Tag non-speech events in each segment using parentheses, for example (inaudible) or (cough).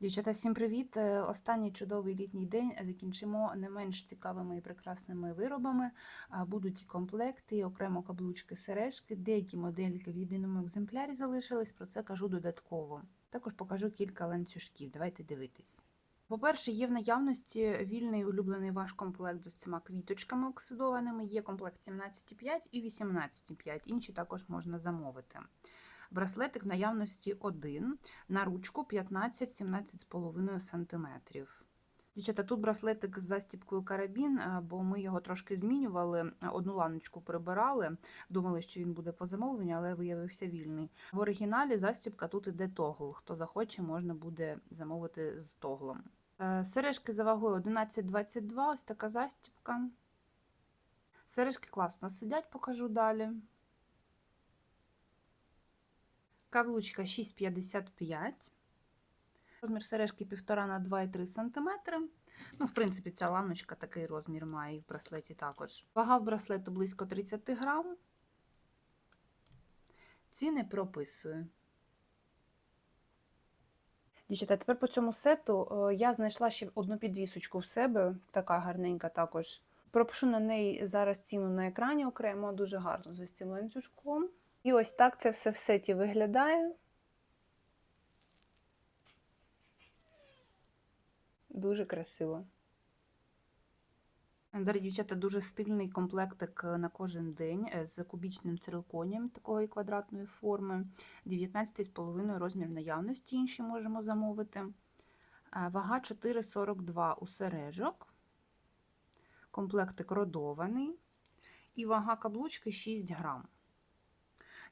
Дівчата, всім привіт! Е, Останній чудовий літній день закінчимо не менш цікавими і прекрасними виробами. Будуть і комплекти, і окремо каблучки, сережки. Деякі модельки в єдиному екземплярі залишились, про це кажу додатково. Також покажу кілька ланцюжків. Давайте дивитись. По-перше, є в наявності вільний улюблений ваш комплект з цими квіточками оксидованими. Є комплект 17,5 і 18,5. Інші також можна замовити. Браслетик в наявності один, на ручку 15-17,5 см. Дівчата, тут браслетик з застіпкою карабін, е, бо ми його трошки змінювали, одну ланочку прибирали, думали, що він буде по замовленню, але виявився вільний. В оригіналі застіпка тут іде тогл. Хто захоче, можна буде замовити з тоглом. Е, Сережки за вагою 11,22, ось така застіпка. Сережки класно сидять, покажу далі. Каблучка 6,55. Розмір сережки 1,5 на 2,3 см. Ну, в принципі, ця ланочка такий розмір має і в браслеті також. Вага в браслету близько 30 грам. Ціни прописую. Дівчата, тепер по цьому сету е, я знайшла ще одну підвісочку в себе, така гарненька також. Пропишу на неї зараз ціну на екрані окремо, дуже гарно з цим ланцюжком. І ось так це все в сеті виглядає. Дуже красиво. Дорогі дівчата, дуже стильний комплектик на кожен день е, з кубічним цирконієм такої квадратної форми. 19,5 розмір наявності, інші можемо замовити. Е, Вага 4,42 у сережок. Комплектик родований. І вага каблучки 6 грам.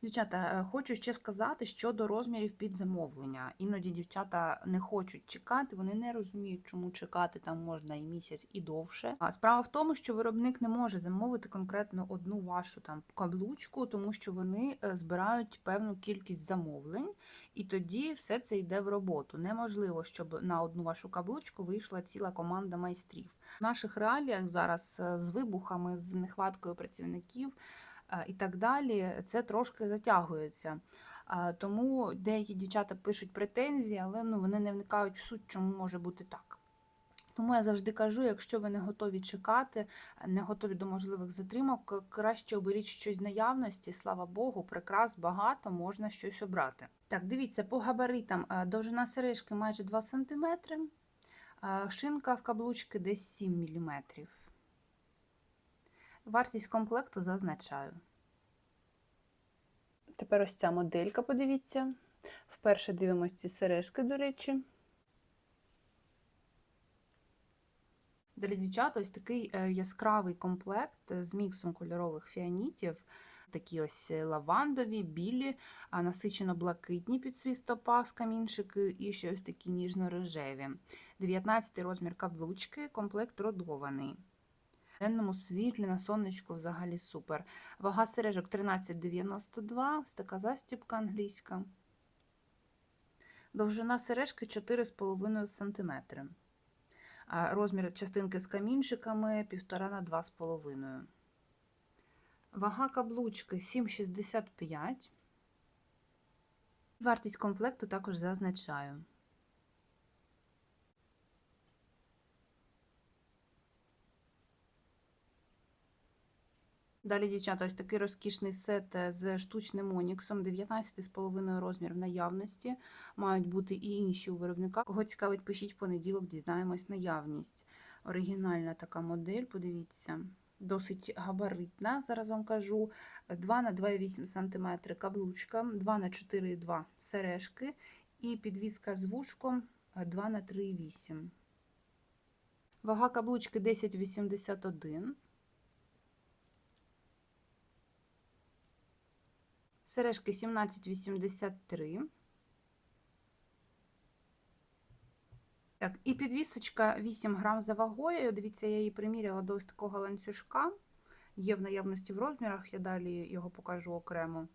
Дівчата, е, хочу ще сказати щодо розмірів під замовлення. Іноді дівчата не хочуть чекати, вони не розуміють, чому чекати там можна і місяць, і довше. А справа в тому, що виробник не може замовити конкретно одну вашу там каблучку, тому що вони е, збирають певну кількість замовлень, і тоді все це йде в роботу. Неможливо, щоб на одну вашу каблучку вийшла ціла команда майстрів. В наших реаліях зараз е, з вибухами, з нехваткою працівників і так далі, це трошки затягується. Тому деякі дівчата пишуть претензії, але ну, вони не вникають в суть, чому може бути так. Тому я завжди кажу, якщо ви не готові чекати, не готові до можливих затримок, краще оберіть щось з наявності, слава Богу, прикрас багато, можна щось обрати. Так, дивіться, по габаритам довжина сережки майже 2 см, шинка в каблучки десь 7 мм. Вартість комплекту зазначаю. Тепер ось ця моделька, подивіться. Вперше дивимося ці сережки, до речі. Далі дівчата, ось такий е, яскравий комплект з міксом кольорових фіанітів. Такі ось лавандові, білі, насичено блакитні під свістопа з камінчики і ще ось такі ніжно-рожеві. 19 розмір каблучки, комплект родований. В денному світлі на сонечку взагалі супер. Вага сережок 13,92, ось така застібка англійська. Довжина сережки 4,5 см. Розмір частинки з камінчиками 1,5 на 2,5. Вага каблучки 7,65. Вартість комплекту також зазначаю. Далі, дівчата, ось такий розкішний сет е, з штучним оніксом, 19,5 розмір в наявності. Мають бути і інші у виробника. Кого цікавить, пишіть в понеділок, дізнаємось наявність. Оригінальна така модель, подивіться, досить габаритна, зараз вам кажу. 2 на 2,8 см каблучка, 2 на 4,2 сережки і підвіска з вушком 2 на 3,8. Вага каблучки 10,81 Сережки 17,83. Так, і підвісочка 8 грам за вагою. Дивіться, я її приміряла до ось такого ланцюжка. Є в наявності в розмірах, я далі його покажу окремо.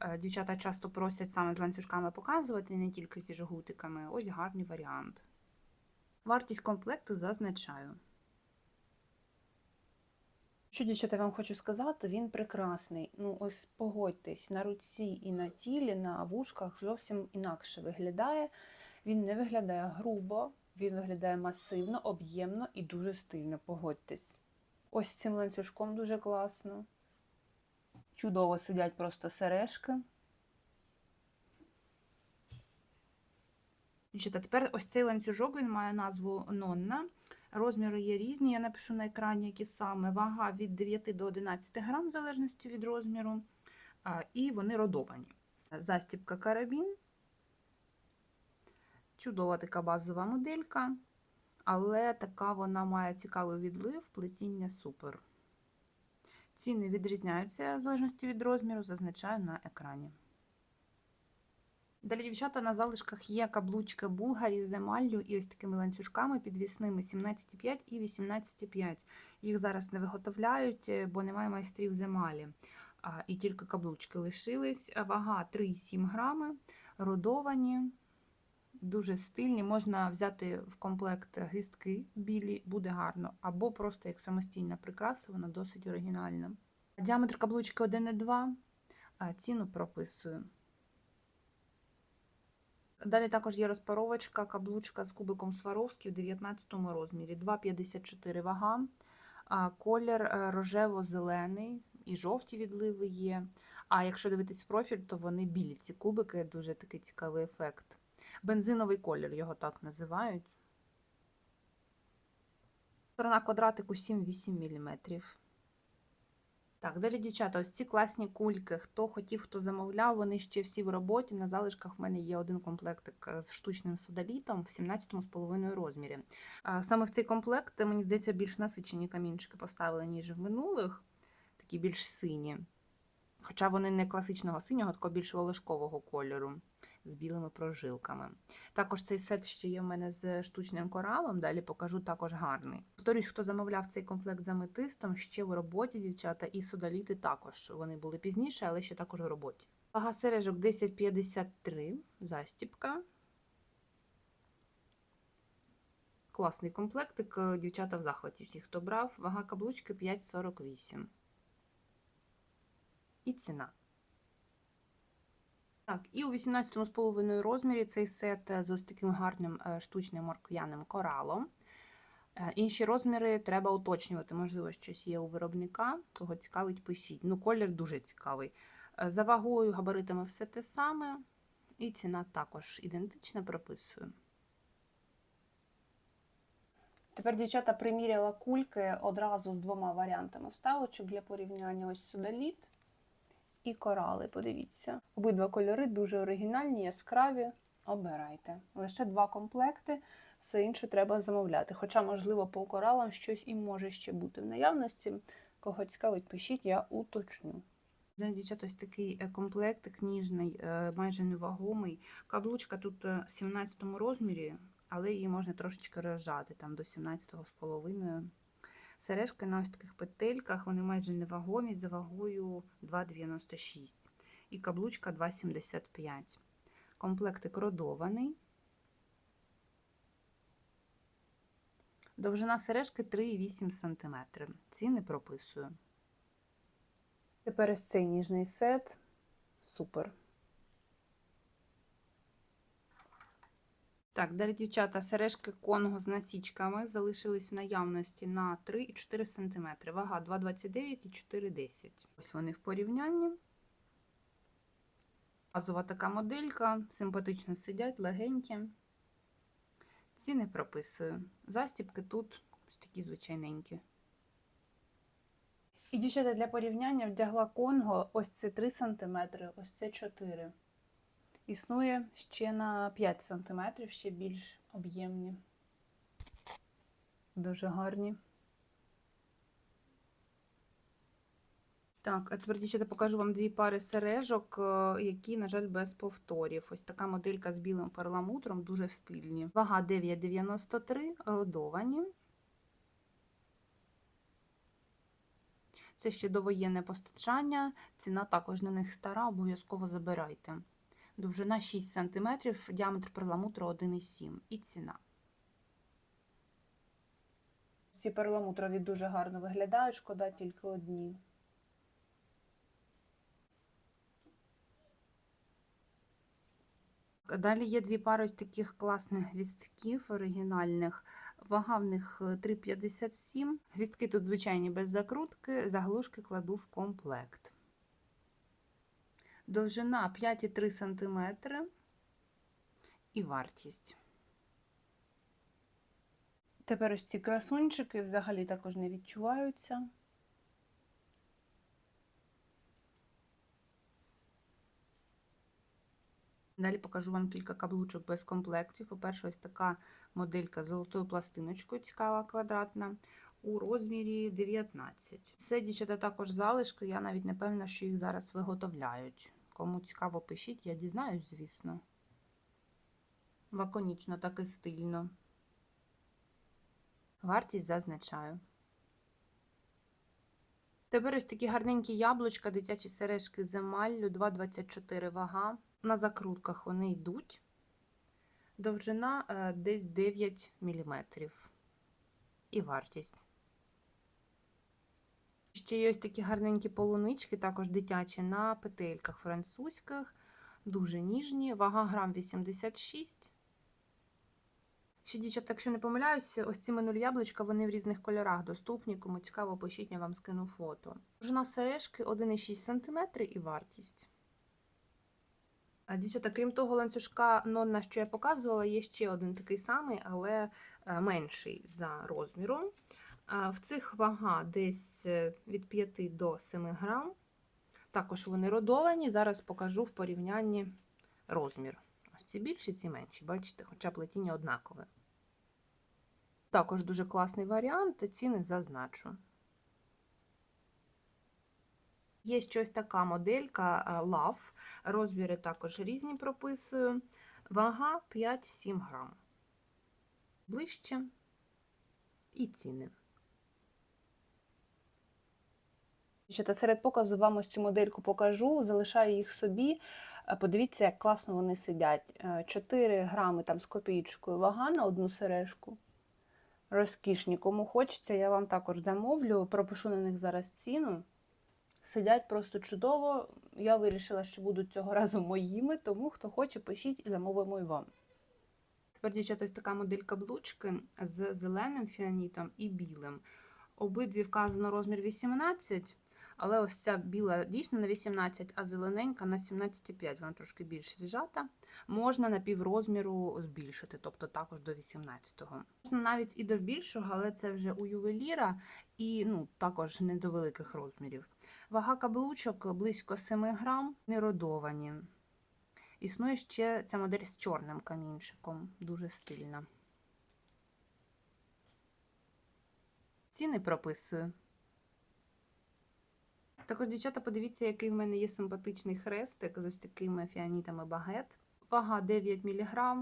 Е, дівчата часто просять саме з ланцюжками показувати, не тільки зі жгутиками. Ось гарний варіант. Вартість комплекту зазначаю. Що, дівчата, я вам хочу сказати, він прекрасний. Ну, ось погодьтесь, на руці і на тілі, на вушках зовсім інакше виглядає. Він не виглядає грубо, він виглядає масивно, об'ємно і дуже стильно, погодьтесь. Ось цим ланцюжком дуже класно. Чудово сидять просто сережки. Дівчата, тепер ось цей ланцюжок він має назву Нонна. Розміри є різні, я напишу на екрані, які саме. Вага від 9 до 11 грам, в залежності від розміру. І вони родовані. Застібка карабін. Чудова така базова моделька, але така вона має цікавий відлив, плетіння супер. Ціни відрізняються в залежності від розміру, зазначаю на екрані. Далі, дівчата, на залишках є каблучки Булгарі з емаллю і ось такими ланцюжками підвісними 17,5 і 18,5. Їх зараз не виготовляють, е, бо немає майстрів з емалі. І тільки каблучки лишились. Вага 3,7 грами, родовані, дуже стильні. Можна взяти в комплект гвіздки білі, буде гарно, або просто як самостійна прикраса, вона досить оригінальна. Діаметр каблучки 1,2, ціну прописую. Далі також є розпаровочка, каблучка з кубиком Сваровський в 19 розмірі. 2,54 вага, колір е, рожево-зелений і жовті відливи є. А якщо дивитись в профіль, то вони білі. Ці кубики дуже такий цікавий ефект. Бензиновий колір його так називають. Сторона квадратику 7-8 мм. Так, далі, дівчата, ось ці класні кульки. Хто хотів, хто замовляв, вони ще всі в роботі. На залишках в мене є один комплектик з штучним содолітом в 17,5 розмірі. А, Саме в цей комплект, мені здається, більш насичені камінчики поставили, ніж в минулих, такі більш сині. Хоча вони не класичного синього, такого більш волошкового кольору з білими прожилками. Також цей сет ще є в мене з штучним коралом, далі покажу також гарний. Повторюсь, хто замовляв цей комплект з аметистом, ще в роботі, дівчата, і содоліти також. Вони були пізніше, але ще також в роботі. Вага сережок 10,53, застіпка. Класний комплектик, дівчата в захваті всі, хто брав. Вага каблучки 5,48. І ціна. Так, і у 18,5 розмірі цей сет з ось таким гарним е, штучним морквяним коралом. Е, Інші розміри треба уточнювати, можливо, щось є у виробника, кого цікавить, пишіть. Ну, колір дуже цікавий. Е, За вагою, габаритами все те саме, і ціна також ідентична, прописую. Тепер дівчата приміряла кульки одразу з двома варіантами вставочок для порівняння. Ось судоліт і корали. Подивіться. Обидва кольори дуже оригінальні, яскраві. Обирайте. Лише два комплекти, все інше треба замовляти. Хоча, можливо, по коралам щось і може ще бути в наявності. Кого цікавить, пишіть, я уточню. Дівчата, ось такий е, комплектик ніжний, е, майже невагомий. Каблучка тут е, в 17 розмірі, але її можна трошечки розжати, там до 17,5. Сережки на ось таких петельках, вони майже невагомі, за вагою 2,96 і каблучка 2,75. Комплектик родований. Довжина сережки 3,8 см. Ціни прописую. Тепер ось цей ніжний сет. Супер. Так, далі, дівчата, сережки конго з насічками залишились в наявності на 3,4 см. Вага 2,29 і 4,10. Ось вони в порівнянні. Базова така моделька, симпатично сидять, легенькі. Ціни прописую. Застібки тут ось такі звичайненькі. І дівчата для порівняння вдягла конго ось це 3 см, ось це 4 Існує ще на 5 см, ще більш об'ємні. Дуже гарні. Так, а тепер, дівчата, покажу вам дві пари сережок, е, які, на жаль, без повторів. Ось така моделька з білим перламутром, дуже стильні. Вага 9,93, родовані. Це ще довоєнне постачання, ціна також на них стара, обов'язково забирайте. Довжина 6 см, діаметр перламутру 1,7 і ціна. Ці перламутрові дуже гарно виглядають, шкода тільки одні. Далі є дві пари ось таких класних гвістків оригінальних. Вага в них е, 3,57. Гвістки тут звичайні без закрутки, заглушки кладу в комплект. Довжина 5,3 см і вартість. Тепер ось ці красунчики взагалі також не відчуваються. Далі покажу вам кілька каблучок без комплектів. По-перше, ось така моделька з золотою пластиночкою, цікава квадратна, у розмірі 19. Це дівчата також залишки, я навіть не певна, що їх зараз виготовляють. Кому цікаво, пишіть, я дізнаюсь, звісно. Лаконічно, так і стильно. Вартість зазначаю. Тепер ось такі гарненькі яблучка, дитячі сережки з емаллю, 2,24 вага. На закрутках вони йдуть. Довжина е, десь 9 мм. І вартість. Ще є ось такі гарненькі полунички, також дитячі на петельках французьких, дуже ніжні, вага грам 86. Ще, дівчата, якщо не помиляюся, ось ці минулі яблучка, вони в різних кольорах доступні. Кому цікаво, пишіть, я вам скину фото. Довжина сережки 1,6 см і вартість. Дівчата, крім того ланцюжка Нонна, що я показувала, є ще один такий самий, але е, менший за розміром. В цих вага десь е, від 5 до 7 грам. Також вони родовані. Зараз покажу в порівнянні розмір. Ось ці більші, ці менші, бачите, хоча плетіння однакове. Також дуже класний варіант, ціни зазначу. Є щось така моделька е, Love. Розміри також різні прописую. Вага 5-7 грам. Ближче. І ціни. Та серед показу вам ось цю модельку покажу, залишаю їх собі. Е, Подивіться, як класно вони сидять. Е, 4 грами там з копійкою вага на одну сережку. Розкішні. Кому хочеться, я вам також замовлю. Пропишу на них зараз ціну. Сидять просто чудово. Я вирішила, що будуть цього (laughs) разу моїми, тому хто хоче, пишіть і замовимо і вам. Тепер, дівчата, ось така модель каблучки з зеленим фіанітом і білим. Обидві вказано розмір 18, але ось ця біла дійсно на 18, а зелененька на 17,5. Вона трошки більше зжата. Можна на піврозміру збільшити, тобто також до 18-го. Можна навіть і до більшого, але це вже у ювеліра і ну, також не до великих розмірів. Вага каблучок близько 7 грам, неродовані. Існує ще ця модель з чорним камінчиком, дуже стильна. Ціни прописую. Також, дівчата, подивіться, який в мене є симпатичний хрестик з ось такими фіанітами багет. Вага 9 мг,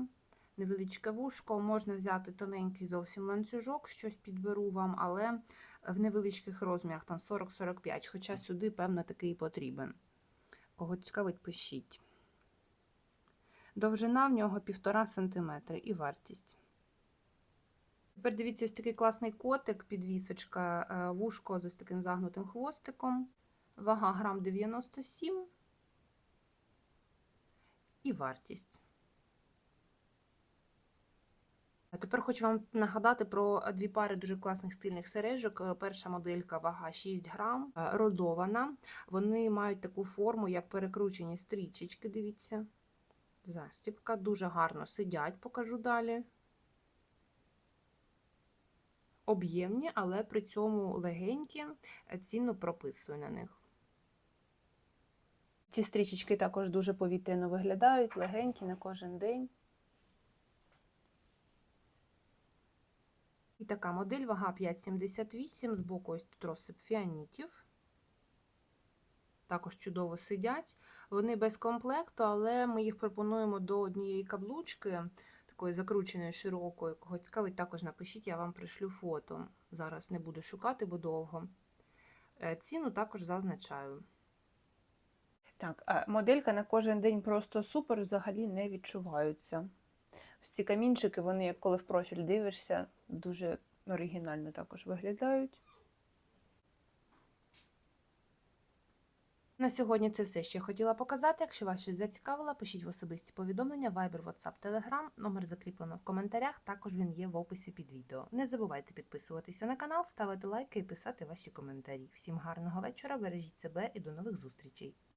невеличке вушко. Можна взяти тоненький зовсім ланцюжок, щось підберу вам, але в невеличких розмірах, там 40-45, хоча сюди, певно, такий потрібен. Кого цікавить, пишіть. Довжина в нього 1,5 см і вартість. Тепер дивіться, ось такий класний котик, підвісочка, е, вушко з ось таким загнутим хвостиком. Вага грам 97 і вартість. А тепер хочу вам нагадати про дві пари дуже класних стильних сережок. Е, Перша моделька вага 6 грам, е, родована. Вони мають таку форму, як перекручені стрічечки. Дивіться. Застібка дуже гарно сидять, покажу далі. Об'ємні, але при цьому легенькі, ціну прописую на них. Ці стрічечки також дуже повітряно виглядають, легенькі на кожен день. І така модель, вага 5,78, збоку ось тут розсип фіанітів. Також чудово сидять. Вони без комплекту, але ми їх пропонуємо до однієї каблучки, такої закрученої, широкої. Кого цікавить, також напишіть, я вам пришлю фото. Зараз не буду шукати, бо довго. Е, Ціну також зазначаю. Так, а моделька на кожен день просто супер, взагалі не відчуваються. Ось ці камінчики, вони, як коли в профіль дивишся, дуже оригінально також виглядають. На сьогодні це все, що я хотіла показати. Якщо вас щось зацікавило, пишіть в особисті повідомлення, Viber, WhatsApp, Telegram. Номер закріплено в коментарях. Також він є в описі під відео. Не забувайте підписуватися на канал, ставити лайки і писати ваші коментарі. Всім гарного вечора, бережіть себе і до нових зустрічей!